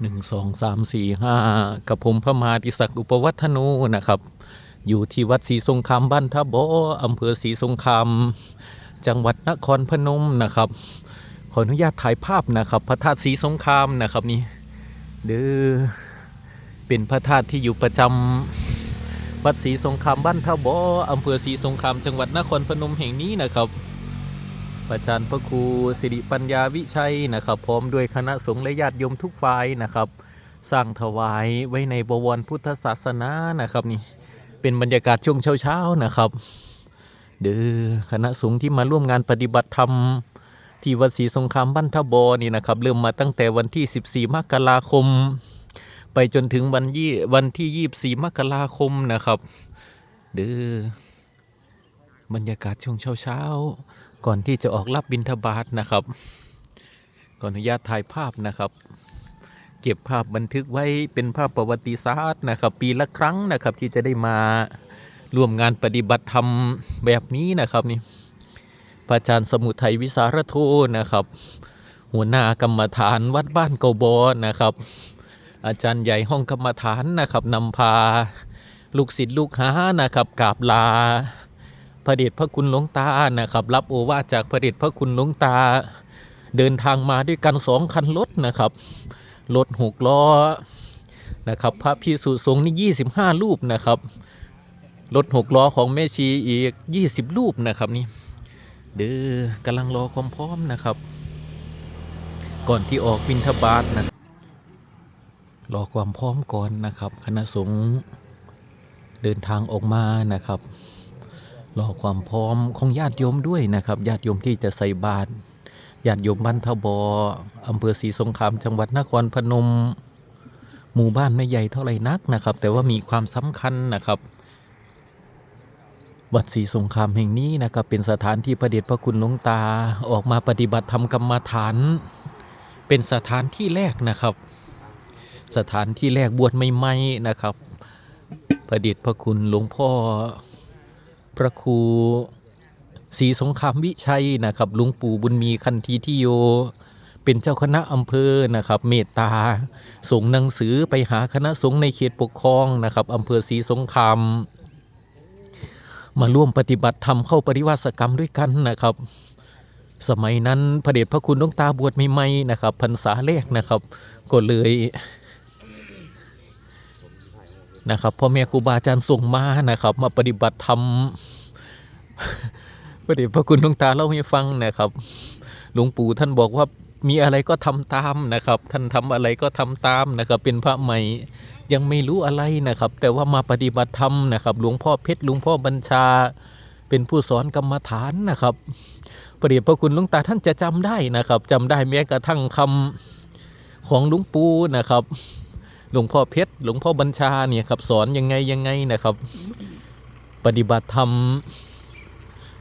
หนึ่งสองสามสี่ห้ากับผมพระมาติศักดิ์อุปวัฒโนนะครับ อยู่ที่วัดศรีสงครามบ้านท่าบออำเภอศรีสงครามจังหวัดนครพนมนะครับ ขออนุญาตถ่ายภาพนะครับ พระธาตุศรีสงครามนะครับนี่เด้อเป็นพระธาตุที่อยู่ประจำวัดศรีสงครามบ้านท่าบออำเภอศรีสงครามจังหวัดนครพนมแห่งนี้นะครับ อาจารย์พระครูสิริปัญญาวิชัยนะครับพร้อมด้วยคณะสงฆ์และญาติโยมทุกฝ่ายนะครับสร้างถวายไว้ในบวรพุทธศาสนานะครับนี่เป็นบรรยากาศช่วงเช้าๆนะครับ เด้อคณะสงฆ์ที่มาร่วมงานปฏิบัติธรรมที่วัดศรีสงครามบ้านทบอนี่นะครับเริ่มมาตั้งแต่วันที่ 14 มกราคม ไปจนถึงวันยี่วันที่ 24 มกราคมนะครับ เด้อบรรยากาศช่วงเช้าๆ ก่อนที่จะออกรับบิณฑบาตนะครับขออนุญาตถ่ายภาพนะครับ เก็บภาพบันทึกไว้เป็นภาพประวัติศาสตร์นะครับ ปีละครั้งนะครับที่จะได้มาร่วมงานปฏิบัติธรรมแบบนี้นะครับนี่พระอาจารย์สมุทัยวิสารโทนะครับ หัวหน้ากรรมฐานวัดบ้านเกาบอนะครับ อาจารย์ใหญ่ห้องกรรมฐานนะครับนำพาลูกศิษย์ลูกหานะครับกราบลา พระเดชพระคุณหลวงตานะครับ รับโอวาจากพระเดชพระคุณหลวงตา เดินทางมาด้วยกันสองคันรถนะครับรถหกล้อนะครับ พระพิสุสงฆ์นี่ยี่สิบห้ารูปนะครับรถหกล้อของแม่ชีอีกยี่สิบรูปนะครับนี่เด้อกำลังรอความพร้อมนะครับ ก่อนที่ออกบินทบาทนะรอความพร้อมก่อนนะครับ คณะสงฆ์เดินทางออกมานะครับ รอความพร้อมของญาติโยมด้วยนะครับญาติโยมที่จะใส่บาตรญาติโยมบ้านทบออำเภอศรีสงครามจังหวัดนครพนม หมู่บ้านไม่ใหญ่เท่าไหร่นักนะครับ แต่ว่ามีความสำคัญนะครับวัดศรีสงครามแห่งนี้นะครับเป็นสถานที่ประเดชพระคุณหลวงตาออกมาปฏิบัติธรรมกรรมฐาน เป็นสถานที่แรกนะครับ สถานที่แรกบวชใหม่ๆนะครับประเดชพระคุณหลวงพ่อ พระครูศรีสงครามวิชัยนะครับหลุงปู่บุญมีคันธีทิโย เป็นเจ้าคณะอำเภอนะครับ เมตตาส่งหนังสือไปหาคณะสงฆ์ในเขตปกครองนะครับอำเภอศรีสงครามมาร่วมปฏิบัติธรรมเข้าปริวาสกรรมด้วยกันนะครับ สมัยนั้นพระเดชพระคุณหลวงตาบวชใหม่ๆนะครับพรรษาแรกนะครับ ก็เลย นะครับพ่อแม่ครูบาอาจารย์ส่งมานะครับ มาปฏิบัติธรรมพระเดชพระคุณหลวงตาเล่าให้ฟังนะครับ หลวงปู่ท่านบอกว่ามีอะไรก็ทำตามนะครับ ท่านทำอะไรก็ทำตามนะครับ เป็นพระใหม่ยังไม่รู้อะไรนะครับ แต่ว่ามาปฏิบัติธรรมนะครับ หลวงพ่อเพชรหลวงพ่อบัญชา เป็นผู้สอนกรรมฐานนะครับพระเดชพระคุณหลวงตาท่านจะจำได้นะครับจำได้แม้กระทั่งคำของหลวงปู่นะครับ หลวงพ่อเพชรหลวงพ่อบัญชาเนี่ยครับสอนยังไงยังไงนะครับ ปฏิบัติธรรม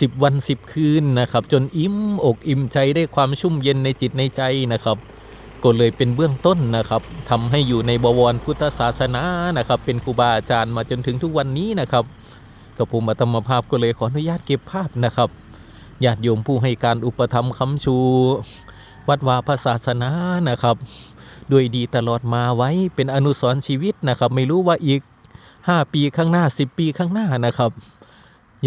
สิบวันสิบคืนนะครับ จนอิ่มอกอิ่มใจได้ความชุ่มเย็นในจิตในใจนะครับก็เลยเป็นเบื้องต้นนะครับทำให้อยู่ในบวรพุทธศาสนานะครับ เป็นครูบาอาจารย์มาจนถึงทุกวันนี้นะครับกับผมอัตมภาพก็เลยขออนุญาตเก็บภาพนะครับญาติโยมผู้ให้การอุปถัมคำชู วัดวาพระศาสนานะครับ ด้วยดีตลอดมาไว้เป็นอนุสรชีวิตนะครับ ไม่รู้ว่าอีก 5 ปีข้างหน้า 10 ปีข้างหน้านะครับ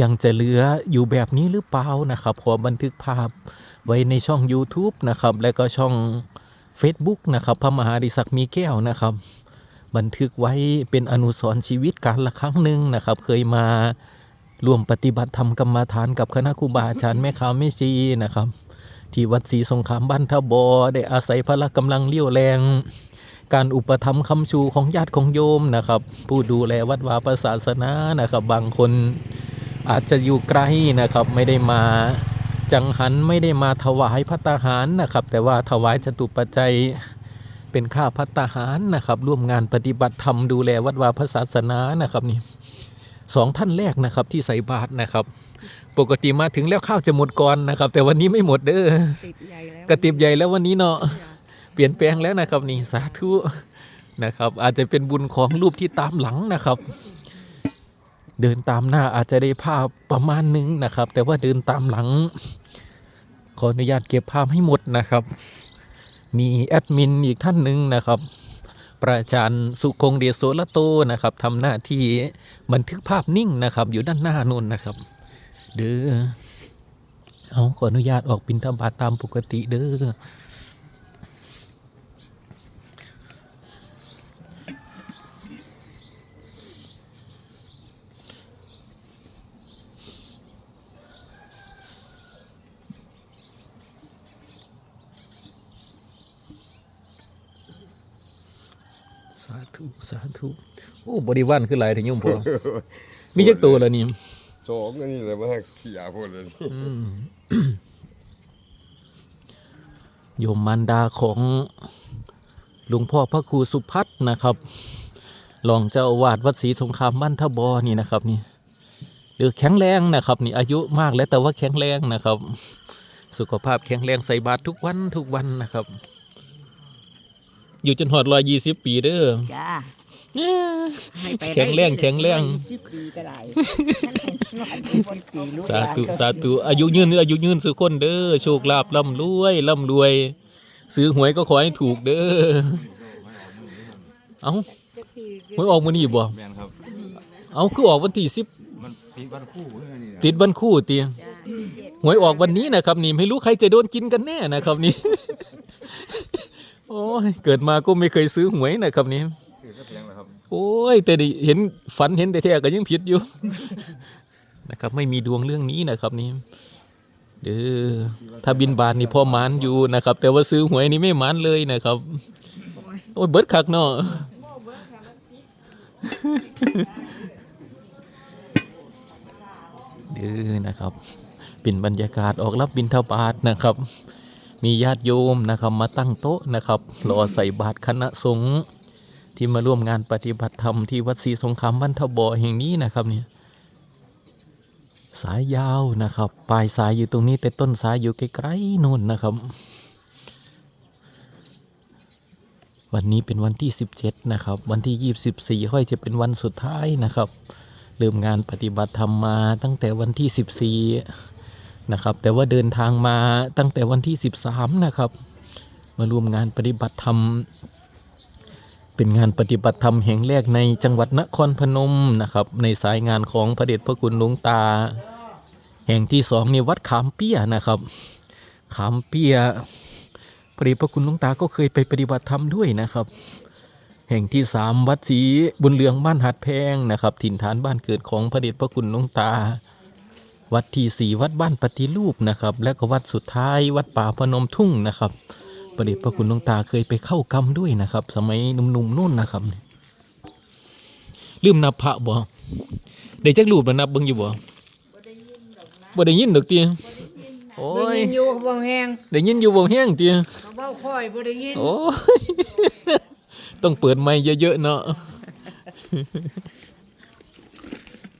ยังจะเหลืออยู่แบบนี้หรือเปล่านะครับขอบันทึกภาพไว้ในช่อง YouTube นะครับ และก็ช่อง Facebook นะครับ พระมหาดิศักดิ์มีแก้วนะครับ บันทึกไว้เป็นอนุสรณ์ชีวิตการละครั้งหนึ่งนะครับ เคยมาร่วมปฏิบัติธรรมกรรมาฐานกับคณะครูบาอาจารย์แม่ขาแม่ชีนะครับ ที่วัดศรีสงครามบ้านทบอได้อาศัยพละกำลังเลี้ยวแรง การอุปถัมภ์คำชูของญาติของโยมนะครับ ผู้ดูแลวัดวาประศาสนานะครับ บางคนอาจจะอยู่ไกลนะครับไม่ได้มาจังหันไม่ได้มาถวายพัตาหารนะครับ แต่ว่าถวายจตุปัจจัยเป็นค่าพัตตาหารนะครับ ร่วมงานปฏิบัติธรรมดูแลวัดวาพระศาสนานะครับนี่ สองท่านแรกนะครับที่ใส่บาตรนะครับ ปกติมาถึงแล้วข้าวจะหมดก่อนนะครับ แต่วันนี้ไม่หมดเด้อติดใหญ่แล้วกระติบใหญ่แล้ววันนี้เนาะจ้ะเปลี่ยนแปลงแล้วนะครับนี่สาธุนะครับ อาจจะเป็นบุญของรูปที่ตามหลังนะครับ เดินตามหน้าอาจจะได้ภาพประมาณหนึงนะครับ แต่ว่าเดินตามหลัง ขออนุญาตเก็บภาพให้หมดนะครับ มีแอดมินอีกท่านหนึ่งนะครับ พระอาจารย์สุคงเดียโสละโตนะครับทำหน้าที่บันทึกภาพนิ่งนะครับ อยู่ด้านหน้านู่นนะครับ เด้อเอาขออนุญาตออกบินทบาตตามปกติเด้อ สาธุ สาธุโอ้บริวารคือหลายถึงยุ่มพอมีจักตัวแล้วนี่สองอันนี้เลยมาเขี่ยพวกเลยอืมโยมมันดาของหลวงพ่อพระครูสุพัฒน์นะครับรองเจ้าอาวาสวัดศรีสงครามบ้านทบอนี่นะครับนี่เออแข็งแรงนะครับ นี่อายุมากแล้วแต่ว่าแข็งแรงนะครับ สุขภาพแข็งแรงใส่บาตรทุกวันทุกวันนะครับ อยู่จนหอดรอยยี่สิบปีเด้อจ้าเนี่ยให้ไปแข็งแรงแข็งแรงสิบปีก็ได้สิบปีลูกหสาลานธุก็สาธุอายุยืนอายุยืนสุขคนเด้อโชคลาภร่ำรวยร่ำรวย ซื้อหวยก็ขอให้ถูกเด้อเอาหวยออกมื้อนี้บ่แมนครับ เอาคือออกวันที่สิบมันปีวันคู่นี่นะติดวันคู่เตียหวยออกวันนี้นะครับนี่ไม่รู้ใครจะโดนกินกันแน่นะครับนี่ โอ้ยเกิดมาก็ไม่เคยซื้อหวยนะครับนี่คือก็เพียงแล้วครับโอ้ย แต่ได้เห็นฝันเห็นแต่แท้ก็ยังผิดอยู่ นะครับ ไม่มีดวงเรื่องนี้นะครับนี่เด้อถ้าบินบานนี่พอหมานอยู่นะครับ แต่ว่าซื้อหวยนี่ไม่หมานเลยนะครับ โอ้ยเบิดคักเนาะเด้อนะครับ เป็นบรรยากาศออกรับบินทบาทนะครับ มีญาติโยมนะครับมาตั้งโต๊ะนะครับรอใส่บาตรคณะสงฆ์ที่มาร่วมงานปฏิบัติธรรมที่วัดศรีสงครามบ้านทบอแห่งนี้นะครับเนี่ยสายยาวนะครับปลายสายอยู่ตรงนี้แต่ต้นสายอยู่ไกลๆโน่นนะครับ วันนี้เป็นวันที่ 17 นะครับ วันที่ 24 ค่อยจะเป็นวันสุดท้ายนะครับ เริ่มงานปฏิบัติธรรมมาตั้งแต่วันที่ 14 นะครับ แต่ว่าเดินทางมาตั้งแต่วันที่ 13 นะครับ มาร่วมงานปฏิบัติธรรม เป็นงานปฏิบัติธรรมแห่งแรกในจังหวัดนครพนมนะครับ ในสายงานของพระเดชพระคุณหลวงตา แห่งที่สองในวัดขามเปี้ยนะครับขามเปี้ยพระเดชพระคุณหลวงตาก็เคยไปปฏิบัติธรรมด้วยนะครับแห่งที่สามวัดศรีบุญเรืองบ้านหัดแพงนะครับ ถิ่นฐานบ้านเกิดของพระเดชพระคุณหลวงตา วัดที่สี่วัดบ้านปฏิรูปนะครับ และก็วัดสุดท้ายวัดป่าพนมทุ่งนะครับประเดชพระคุณหลวงตาเคยไปเข้ากรรมด้วยนะครับ สมัยหนุ่มๆนู่นนะครับลืมนับพระบ่ได้จักรูปแล้วนับเบิ่งอยู่บ่บ่ได้ยินดอกติโอ้ได้ยยินอยู่เขาบอกแห้งได้ยินอยู่บ่แห้งติเขาเบ้าค่อยบ่ได้ยินโอ้ยต้องเปิดไมค์เยอะๆเนาะ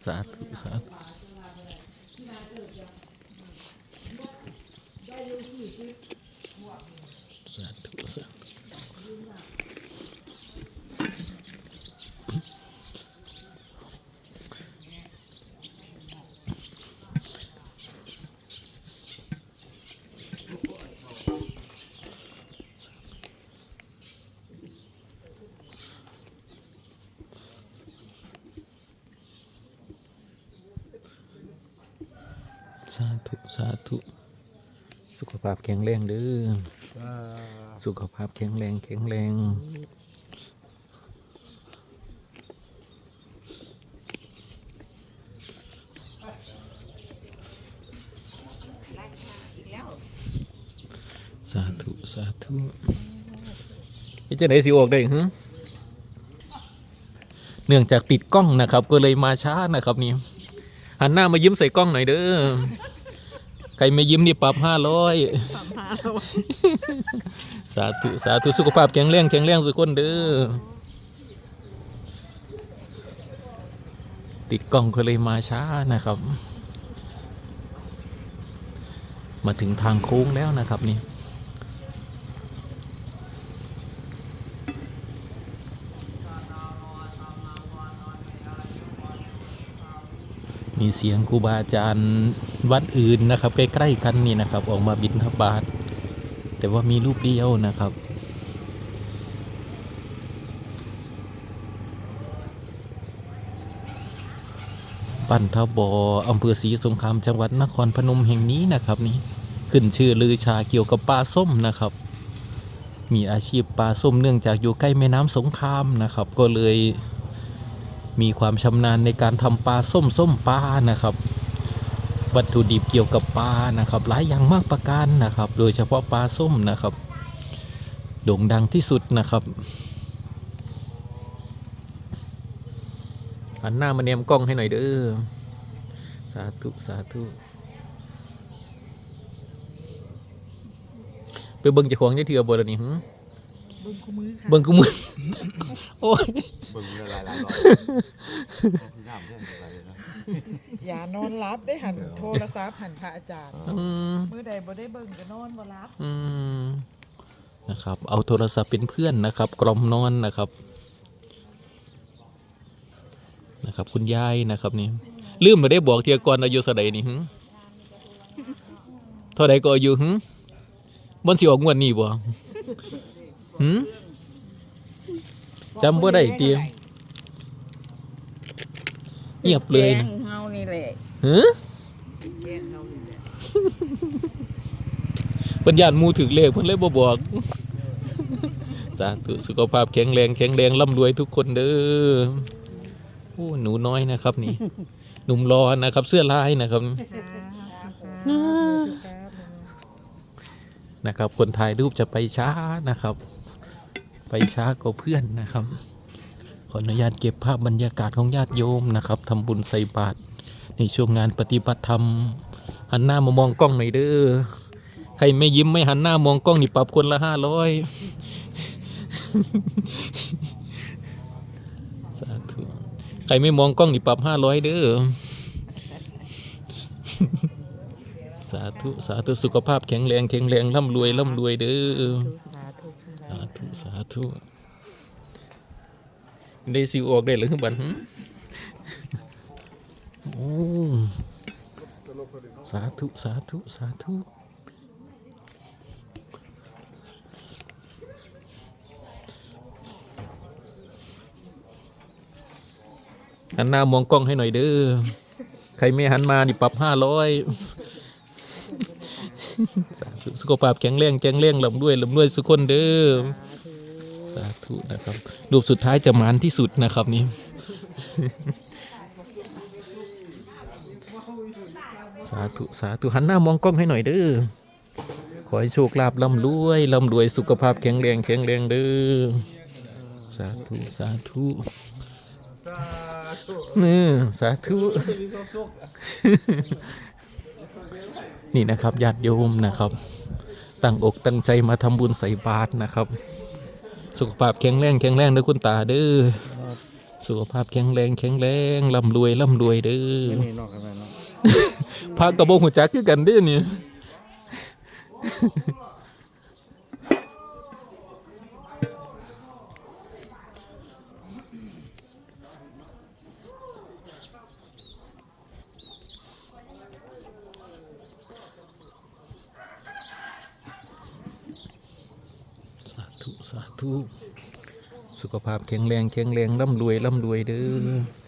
สาธุสาธุสาธุสาธุ สาธุสาธุ สุขภาพแข็งแรงเด้อสุขภาพแข็งแรงแข็งแรงสาธุ สาธุนี่จะไหนสิออกได้ฮึเนื่องจากติดกล้องนะครับ ก็เลยมาช้านะครับนี่หันหน้ามายิ้มใส่กล้องหน่อยเด้อ ใครไม่ยิ้มนี่ปรับห้าร้อยสาธุสาธุสุขภาพแข็งแรงแข็งแรงสุกคนเด้อติดกล้องก็เลยมาช้านะครับ มาถึงทางโค้งแล้วนะครับนี่ มีเสียงครูบาอาจารย์วัดอื่นนะครับ ใกล้ๆกันนี่นะครับ ออกมาบิณฑบาตแต่ว่ามีรูปเดียวนะครับปั้นทบออำเภอศรีสงครามจังหวัดนครพนมแห่งนี้นะครับนี่ขึ้นชื่อลือชาเกี่ยวกับปลาส้มนะครับ มีอาชีพปลาส้มเนื่องจากอยู่ใกล้แม่น้ำสงครามนะครับ ก็เลย มีความชำนาญในการทำปลาส้มส้มปลานะครับ วัตถุดิบเกี่ยวกับปลานะครับหลายอย่างมากประการนะครับ โดยเฉพาะปลาส้มนะครับ โด่งดังที่สุดนะครับหันหน้ามาเนียมกล้องให้หน่อยเด้อสาธุสาธุไปเบิ่งจ้าของยี่เถื่อบ่ล่ะนี่หึ บิ่งคู่มือค่ะเบิ่งกูมือ โอ้ยเบิ่งหลายหลายรอบพี่น้ำเรื่องอะไรนะอย่านอนรับได้หันโทรศัพท์หันพระอาจารย์อืมมื้อใดบ่ได้เบิ่งก็นอนบ่รับอืมนะครับ เอาโทรศัพท์เป็นเพื่อนนะครับ กล่อมนอนนะครับ นะครับ คุณยายนะครับนี่ลืมมาได้บอกเทียก่อนอายุสะใดนี่หึเท่าใดก็อายุหึบนสิออกงวดนี้บ่ หึจำบ่ได้เตรียมเงียบเลยนะแกงเฮานี่แหละหึแกงเฮานี่แหละเพิ่นญาติหมู่ถึกเลขเพิ่นเลยบ่บอกสาธุสุขภาพแข็งแรงแข็งแรงร่ำรวยทุกคนเด้อโอ้หนูน้อยนะครับนี่ หนุ่มรอนะครับ เสื้อลายนะครับนะครับ คนถ่ายรูปจะไปช้านะครับ ไปช้ากว่าเพื่อนนะครับ ขออนุญาตเก็บภาพบรรยากาศของญาติโยมนะครับทำบุญใส่บาตรในช่วงงานปฏิบัติธรรมหันหน้ามามองกล้องหน่อยเด้อใครไม่ยิ้มไม่หันหน้ามองกล้องนี่ปรับคนละห้าร้อยสาธุใครไม่มองกล้องนี่ปรับห้าร้อยเด้อสาธุ สาธุ สุขภาพแข็งแรงแข็งแรงร่ำรวยร่ำรวยเด้อ สาธุสาธุได้สิวออกได้หรือบันหึโอ้สาธุสาธุสาธุหันหน้ามองกล้องให้หน่อยเด้อ ใครไม่หันมานี่ปรับห้าร้อย สุขภาพแข็งแรงแข็งแรงลำด้วยลำด้วยสุขคนเด้อสาธุนะครับรูปสุดท้ายจะมานที่สุดนะครับนี่สาธุสาธุหันหน้ามองกล้องให้หน่อยเด้อขอให้โชคลาภร่ำรวยร่ำรวยสุขภาพแข็งแรงแข็งแรงเด้อสาธุสาธุนี่สาธุ นี่นะครับญาติโยมนะครับตั้งอกตั้งใจมาทำบุญใส่บาตรนะครับ สุขภาพแข็งแรงแข็งแรงเด้อคุณตาเด้อสุขภาพแข็งแรงแข็งแรงร่ำรวยร่ำรวยเด้อนี่นอกกันไปเนาะพากระบอกหัวจักคือกันเด้อเนี่ยสาธุ สาธุ สุขภาพแข็งแรงแข็งแรงร่ำรวยร่ำรวยเด้อ